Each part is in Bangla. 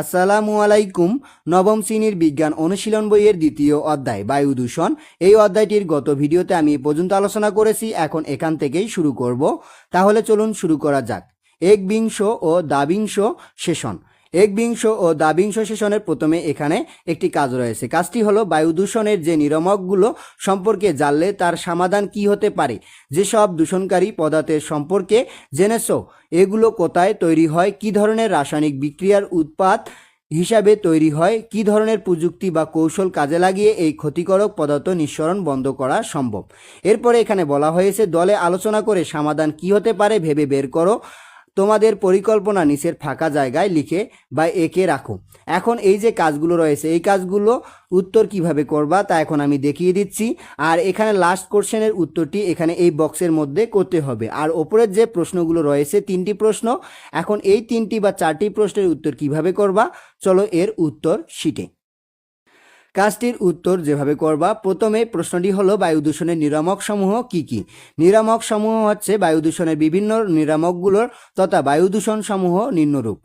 আসসালামু আলাইকুম। নবম শ্রেণির বিজ্ঞান অনুশীলন বইয়ের দ্বিতীয় অধ্যায়, বায়ু দূষণ। এই অধ্যায়টির গত ভিডিওতে আমি পর্যন্ত আলোচনা করেছি, এখন এখান থেকেই শুরু করব। তাহলে চলুন শুরু করা যাক। একবিংশ ও দাবিংশ সেশন। একবিংশ ও দাবিংশ সেশনের প্রথমে এখানে একটি কাজ রয়েছে। কাজটি হলো বায়ু দূষণের যে নিরামকগুলো সম্পর্কে জানলে তার সমাধান কি হতে পারে? যেসব দূষণকারী পদার্থের সম্পর্কে জেনেছো, এগুলো কোথায় তৈরি হয়? কি ধরনের রাসায়নিক বিক্রিয়ার উৎপাদ হিসাবে তৈরি হয়? কি ধরনের প্রযুক্তি বা কৌশল কাজে লাগিয়ে এই ক্ষতিকারক পদার্থ নিঃসরণ বন্ধ করা সম্ভব? এরপরে এখানে বলা হয়েছে, দলে আলোচনা করে সমাধান কি হতে পারে ভেবে বের করো। তোমাদের পরিকল্পনা নিচের ফাঁকা জায়গায় লিখে বা এঁকে রাখো। এখন এই যে কাজগুলো রয়েছে, এই কাজগুলো উত্তর কীভাবে করবা তা এখন আমি দেখিয়ে দিচ্ছি। আর এখানে লাস্ট কোশ্চেনের উত্তরটি এখানে এই বক্সের মধ্যে করতে হবে। আর ওপরের যে প্রশ্নগুলো রয়েছে, তিনটি প্রশ্ন। এখন এই তিনটি বা চারটি প্রশ্নের উত্তর কীভাবে করবা? চলো এর উত্তর শিটে কাজটির উত্তর যেভাবে করবা, প্রথমে প্রশ্নটি হলো বায়ু দূষণের নিরামক সমূহ কি কি? নিরামক সমূহ হচ্ছে বায়ু দূষণের বিভিন্ন নিরামকগুলোর তথা বায়ু দূষণ সমূহ নিম্নরূপ।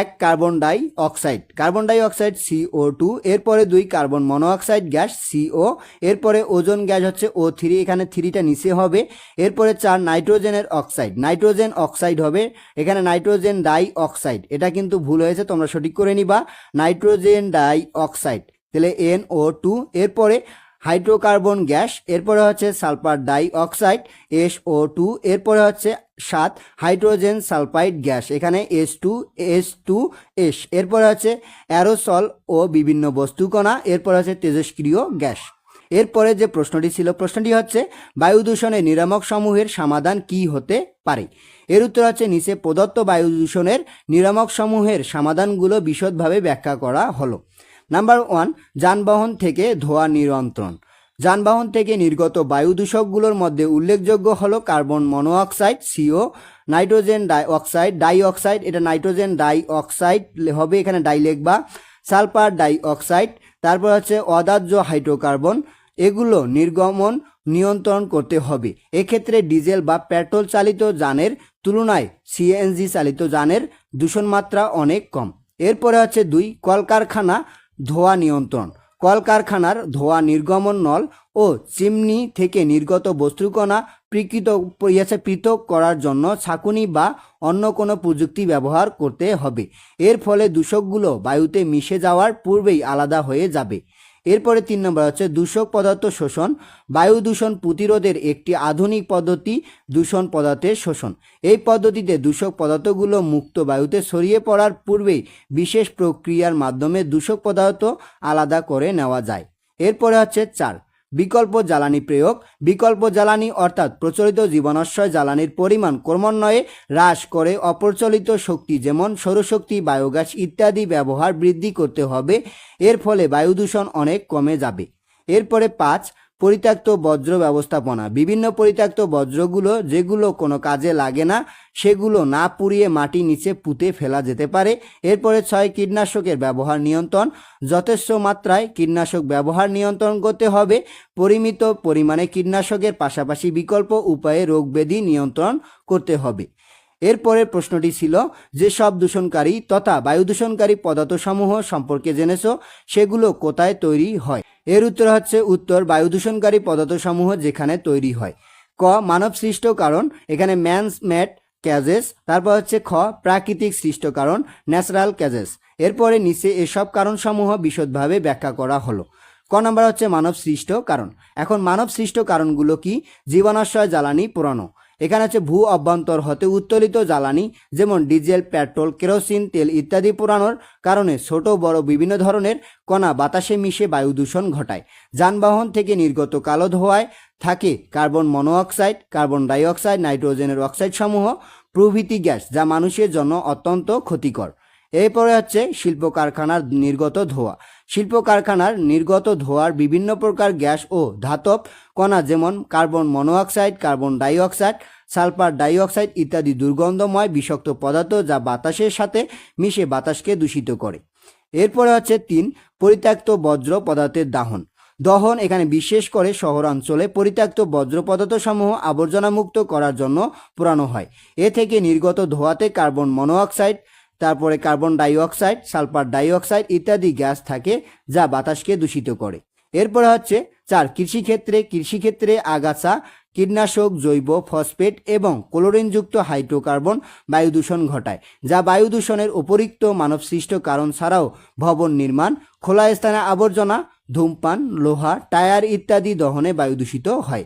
এক, carbon dioxide. Carbon dioxide C O two, এরপরে দুই, কার্বন মনোঅক্সাইড গ্যাস সিও এরপরে ওজন গ্যাস হচ্ছে ও থ্রি, এখানে থ্রিটা নিচে হবে। এরপরে চার, নাইট্রোজেনের অক্সাইড। নাইট্রোজেন অক্সাইড হবে, এখানে নাইট্রোজেন ডাই অক্সাইড। এটা কিন্তু ভুল হয়েছে, তোমরা সঠিক করে নিবা। Nitrogen dioxide. তাহলে এন ও টু এরপরে হাইড্রোকার্বন গ্যাস, এরপরে হচ্ছে sulphur dioxide S O two এরপরে হচ্ছে সাত হাইড্রোজেন সালফাইড গ্যাস, এখানে S two S two S এরপরে হচ্ছে অ্যারোসল ও বিভিন্ন বস্তুকণা এরপরে হচ্ছে তেজস্ক্রিয় গ্যাস। এরপরে যে প্রশ্নটি ছিল, প্রশ্নটি হচ্ছে বায়ু দূষণের নিরামক সমূহের সমাধান কি হতে পারে? এর উত্তর হচ্ছে নিচে প্রদত্ত বায়ু দূষণের নিরামক সমূহের সমাধানগুলো বিশদভাবে ব্যাখ্যা করা হলো। নাম্বার ওয়ান যানবাহন থেকে ধোঁয়া নিয়ন্ত্রণ। যানবাহন থেকে নির্গত বায়ু দূষকগুলোর মধ্যে উল্লেখযোগ্য হলো carbon monoxide CO nitrogen die dioxide ডাই অক্সাইড এটা নাইট্রোজেন ডাই অক্সাইড হবে এখানে ডাই লিখবা সালফার ডাই অক্সাইড তারপর হচ্ছে অদাহ্য হাইড্রোকার্বন, এগুলো নির্গমন নিয়ন্ত্রণ করতে হবে। এক্ষেত্রে ডিজেল বা পেট্রোল চালিত যানের তুলনায় সিএনজি চালিত যানের দূষণ মাত্রা অনেক কম। এরপরে হচ্ছে দুই, কলকারখানা ধোঁয়া নিয়ন্ত্রণ। কলকারখানার ধোয়া নির্গমন নল ও চিমনি থেকে নির্গত বস্তুকণা পৃকৃত পৃথক করার জন্য ছাকুনি বা অন্য কোনো প্রযুক্তি ব্যবহার করতে হবে। এর ফলে দূষকগুলো বায়ুতে মিশে যাওয়ার পূর্বেই আলাদা হয়ে যাবে। এরপরে তিন নম্বর হচ্ছে দূষক পদার্থ শোষণ, বায়ু দূষণ প্রতিরোধের একটি আধুনিক পদ্ধতি, দূষণ পদার্থের শোষণ। এই পদ্ধতিতে দূষক পদার্থগুলো মুক্ত বায়ুতে ছড়িয়ে পড়ার পূর্বেই বিশেষ প্রক্রিয়ার মাধ্যমে দূষক পদার্থ আলাদা করে নেওয়া যায়। এরপরে হচ্ছে চার বিকল্প জ্বালানি প্রয়োগ, বিকল্প জ্বালানি অর্থাৎ প্রচলিত জীবনাশ্রয় জ্বালানির পরিমাণ ক্রমান্বয়ে হ্রাস করে অপ্রচলিত শক্তি যেমন সৌরশক্তি, বায়োগ্যাস ইত্যাদি ব্যবহার বৃদ্ধি করতে হবে। এর ফলে বায়ু দূষণ অনেক কমে যাবে। এরপরে পাঁচ পরিত্যক্ত বজ্র ব্যবস্থাপনা। বিভিন্ন পরিত্যক্ত বজ্রগুলো যেগুলো কোনো কাজে লাগে না, সেগুলো না পুড়িয়ে মাটি নিচে পুঁতে ফেলা যেতে পারে। এরপরে ছয় কীটনাশকের ব্যবহার নিয়ন্ত্রণ। যথেষ্ট মাত্রায় কীটনাশক ব্যবহার নিয়ন্ত্রণ করতে হবে। পরিমিত পরিমাণে কীটনাশকের পাশাপাশি বিকল্প উপায়ে রোগব্যাধি নিয়ন্ত্রণ করতে হবে। এরপরের প্রশ্নটি ছিল, যে সব দূষণকারী তথা বায়ু দূষণকারী পদার্থসমূহ সম্পর্কে জেনেছো, সেগুলো কোথায় তৈরি হয়? এর উত্তর হচ্ছে উত্তর বায়ু দূষণকারী পদার্থসমূহ যেখানে তৈরি হয়। ক মানব সৃষ্ট কারণ, এখানে ম্যানস, ম্যাট, ক্যাজেস। তারপর হচ্ছে খ, প্রাকৃতিক সৃষ্ট কারণ, ন্যাচারাল ক্যাজেস। এরপরে নিচে এসব কারণসমূহ বিশদভাবে ব্যাখ্যা করা হলো। ক নম্বর হচ্ছে মানব সৃষ্ট কারণ। এখন মানব সৃষ্ট কারণগুলো কি? জীবনাশ্রয়, জ্বালানি, পুরানো। এখানে আছে ভূ অভ্যন্তর হতে উত্তোলিত জ্বালানি, যেমন ডিজেল, পেট্রোল, কেরোসিন, তেল ইত্যাদি পুরানোর কারণে ছোট, বড় বিভিন্ন ধরনের কণা বাতাসে মিশে বায়ু দূষণ ঘটায়। যানবাহন থেকে নির্গত কালো ধোঁয়ায় থাকে কার্বন মনোঅক্সাইড কার্বন ডাইঅক্সাইড, নাইট্রোজেনের অক্সাইড সমূহ, প্রভৃতি গ্যাস, যা মানুষের জন্য অত্যন্ত ক্ষতিকর। এরপরে হচ্ছে শিল্প কারখানার নির্গত ধোঁয়া। শিল্প কারখানার নির্গত ধোঁয়ার বিভিন্ন প্রকার গ্যাস ও ধাতব কণা যেমন carbon monoxide carbon dioxide, sulphur dioxide ইত্যাদি দুর্গন্ধময় বিষাক্ত পদার্থ যা বাতাসের সাথে মিশে বাতাসকে দূষিত করে। এরপরে হচ্ছে তিন, পরিত্যক্ত বজ্র পদার্থের দাহন। দহন এখানে বিশেষ করে শহরাঞ্চলে পরিত্যক্ত বজ্র পদার্থসমূহ আবর্জনামুক্ত করার জন্য পোড়ানো হয়। এ থেকে নির্গত ধোঁয়াতে কার্বন মনোঅক্সাইড তারপরে কার্বন ডাইঅক্সাইড সালফার ডাইঅক্সাইড ইত্যাদি গ্যাস থাকে যা বাতাসকে দূষিত করে। এরপরে হচ্ছে, চার, কৃষিক্ষেত্রে কৃষিক্ষেত্রে আগাছা, কীটনাশক, জৈব ফসফেট এবং ক্লোরিনযুক্ত হাইড্রোকার্বন বায়ু দূষণ ঘটায়, যা বায়ু দূষণের উপরিক্ত মানবসৃষ্ট কারণ ছাড়াও ভবন নির্মাণ, খোলা স্থানে আবর্জনা, ধূমপান, লোহা, টায়ার ইত্যাদি দহনে বায়ু দূষিত হয়।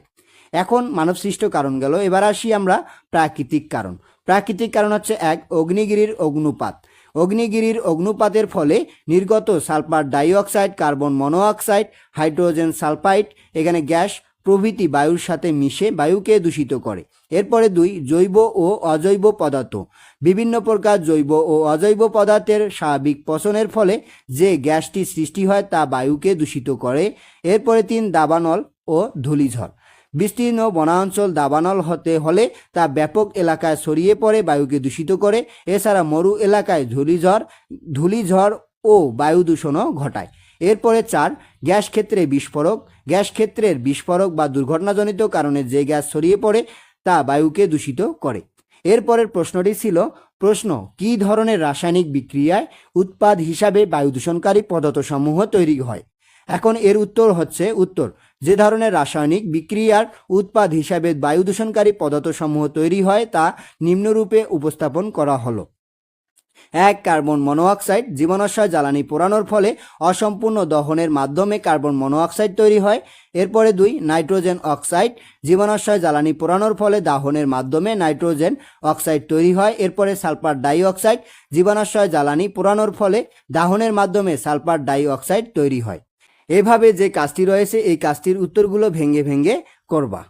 এখন মানবসৃষ্ট কারণ গেল, এবার আসি আমরা প্রাকৃতিক কারণ। প্রাকৃতিক কারণ হচ্ছে এক, অগ্নিগিরির অগ্নুপাত। অগ্নিগিরির অগ্নুপাতের ফলে নির্গত sulphur dioxide, carbon monoxide hydrogen sulphide, এখানে গ্যাস, প্রভৃতি বায়ুর সাথে মিশে বায়ুকে দূষিত করে। এরপরে দুই, জৈব ও অজৈব পদার্থ। বিভিন্ন প্রকার জৈব ও অজৈব পদার্থের স্বাভাবিক পচনের ফলে যে গ্যাসটি সৃষ্টি হয় তা বায়ুকে দূষিত করে। এরপরে তিন, দাবানল ও ধূলিঝড়। বিস্তীর্ণ বনাঞ্চল দাবানল হতে হলে তা ব্যাপক এলাকায় ছড়িয়ে পড়ে, বায়ুকে দূষিত করে। এছাড়া মরু এলাকায় ধূলিঝড় ধূলিঝড় ও বায়ু দূষণও ঘটায়। এরপরে চার, গ্যাস ক্ষেত্রে বিস্ফোরক। গ্যাস ক্ষেত্রের বিস্ফোরক বা দুর্ঘটনাজনিত কারণে যে গ্যাস ছড়িয়ে পড়ে, তা বায়ুকে দূষিত করে। এরপরের প্রশ্নটি ছিল, প্রশ্ন, কি ধরনের রাসায়নিক বিক্রিয়ায় উৎপাদ হিসাবে বায়ু দূষণকারী পদার্থসমূহ তৈরি হয়? এখন এর উত্তর হচ্ছে উত্তর। যে ধরনের রাসায়নিক বিক্রিয়ার উৎপাদ হিসাবে বায়ু দূষণকারী পদার্থসমূহ তৈরি হয় তা নিম্নরূপে উপস্থাপন করা হলো। এক, কার্বন মনোঅক্সাইড জীবনাশয় জ্বালানি পোড়ানোর ফলে অসম্পূর্ণ দহনের মাধ্যমে কার্বন মনোঅক্সাইড তৈরি হয়। এরপরে দুই, নাইট্রোজেন অক্সাইড জীবনাশয় জ্বালানি পোড়ানোর ফলে দাহনের মাধ্যমে নাইট্রোজেন অক্সাইড তৈরি হয়। এরপরে সালফার ডাইঅক্সাইড জীবনাশয় জ্বালানি পোড়ানোর ফলে দাহনের মাধ্যমে সালফার ডাইঅক্সাইড তৈরি হয়। এভাবে যে কাজটি রয়েছে, এই কাজটির উত্তরগুলো ভেঙে ভেঙে করবা।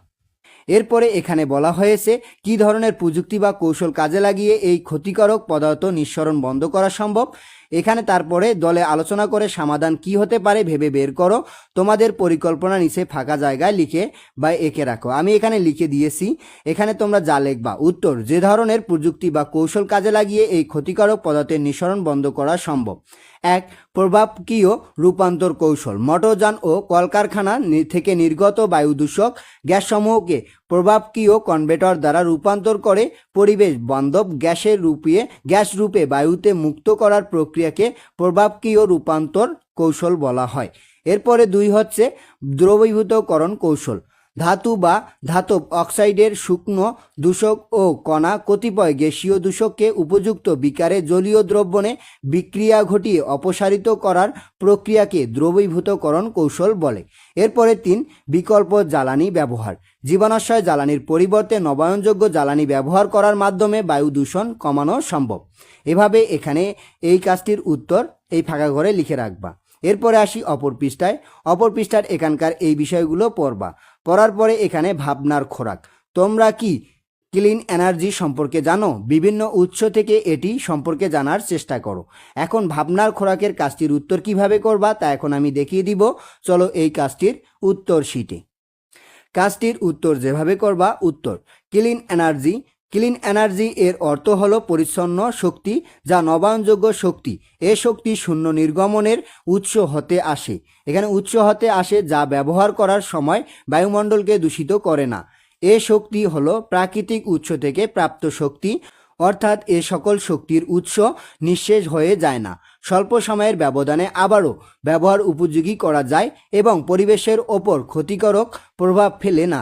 এরপরে এখানে বলা হয়েছে, কি ধরনের প্রযুক্তি বা কৌশল কাজে লাগিয়ে এই ক্ষতিকারক পদার্থ নিঃসরণ বন্ধ করা সম্ভব? এখানে তারপরে দলে আলোচনা করে সমাধান কি হতে পারে ভেবে বের করো। তোমাদের পরিকল্পনা নিচে ফাঁকা জায়গায় লিখে বা এঁকে রাখো। আমি এখানে লিখে দিয়েছি, এখানে তোমরা যা লিখবা। উত্তর, যে ধরনের প্রযুক্তি বা কৌশল কাজে লাগিয়ে এই ক্ষতিকারক পদার্থের নিঃসরণ বন্ধ করা সম্ভব। এক, প্রভাবকীয় রূপান্তর কৌশল। মোটরযান ও কলকারখানা থেকে নির্গত বায়ু দূষক গ্যাসসমূহকে প্রভাবকীয় কনভেটর দ্বারা রূপান্তর করে পরিবেশ বান্ধব গ্যাসের রূপে, গ্যাস রূপে বায়ুতে মুক্ত করার প্রক্রিয়াকে প্রভাবকীয় রূপান্তর কৌশল বলা হয়। এরপরে দুই হচ্ছে দ্রবীভূতকরণ কৌশল। ধাতু বা ধাতব অক্সাইডের শুকনো দূষক ও কণা কতিপয় গ্যাসীয় দূষককে উপযুক্ত বিকারে জলীয় দ্রবণে বিক্রিয়া ঘটিয়ে অপসারিত করার প্রক্রিয়াকে দ্রবীভূতকরণ কৌশল বলে। এরপরে তিন, বিকল্প জ্বালানি ব্যবহার। জীবনাশয় জ্বালানির পরিবর্তে নবায়নযোগ্য জ্বালানি ব্যবহার করার মাধ্যমে বায়ু দূষণ কমানো সম্ভব। এভাবে এখানে এই কাজটির উত্তর এই ফাঁকা ঘরে লিখে রাখবা। এরপরে আসি অপর পৃষ্ঠায়। অপর পৃষ্ঠার এখানকার এই বিষয়গুলো পড়বা। পড়ার পরে এখানে ভাবনার খোরাক। তোমরা কি ক্লিন এনার্জি সম্পর্কে জানো? বিভিন্ন উৎস থেকে এটি সম্পর্কে জানার চেষ্টা করো। এখন ভাবনার খোরাকের কাজটির উত্তর কীভাবে করবা তা এখন আমি দেখিয়ে দিব। চলো এই কাজটির উত্তর শিটে কাজটির উত্তর যেভাবে করবা, উত্তর। ক্লিন এনার্জি ক্লিন এনার্জি এর অর্থ হলো পরিচ্ছন্ন শক্তি, যা নবায়নযোগ্য শক্তি। এ শক্তি শূন্য নির্গমনের উৎস হতে আসে। এখানে উৎস হতে আসে যা ব্যবহার করার সময় বায়ুমণ্ডলকে দূষিত করে না। এ শক্তি হল প্রাকৃতিক উৎস থেকে প্রাপ্ত শক্তি, অর্থাৎ এ সকল শক্তির উৎস নিঃশেষ হয়ে যায় না। স্বল্প সময়ের ব্যবধানে আবারও ব্যবহার উপযোগী করা যায় এবং পরিবেশের ওপর ক্ষতিকারক প্রভাব ফেলে না।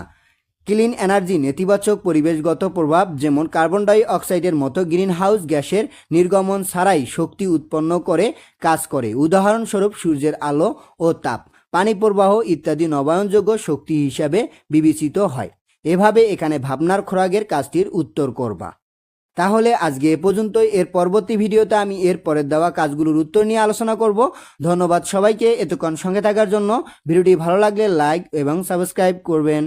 ক্লিন এনার্জি নেতিবাচক পরিবেশগত প্রভাব, যেমন কার্বন ডাই অক্সাইডের মতো গ্রিনহাউস গ্যাসের নির্গমন ছাড়াই শক্তি উৎপন্ন করে, কাজ করে। উদাহরণস্বরূপ, সূর্যের আলো ও তাপ, পানি প্রবাহ ইত্যাদি নবায়নযোগ্য শক্তি হিসাবে বিবেচিত হয়। এভাবে এখানে ভাবনার খোরাকের কাজটির উত্তর করবা। তাহলে আজকে এ পর্যন্তই। এর পরবর্তী ভিডিওতে আমি এর পরের দেওয়া কাজগুলোর উত্তর নিয়ে আলোচনা করব। ধন্যবাদ সবাইকে এতক্ষণ সঙ্গে থাকার জন্য। ভিডিওটি ভালো লাগলে লাইক এবং সাবস্ক্রাইব করবেন।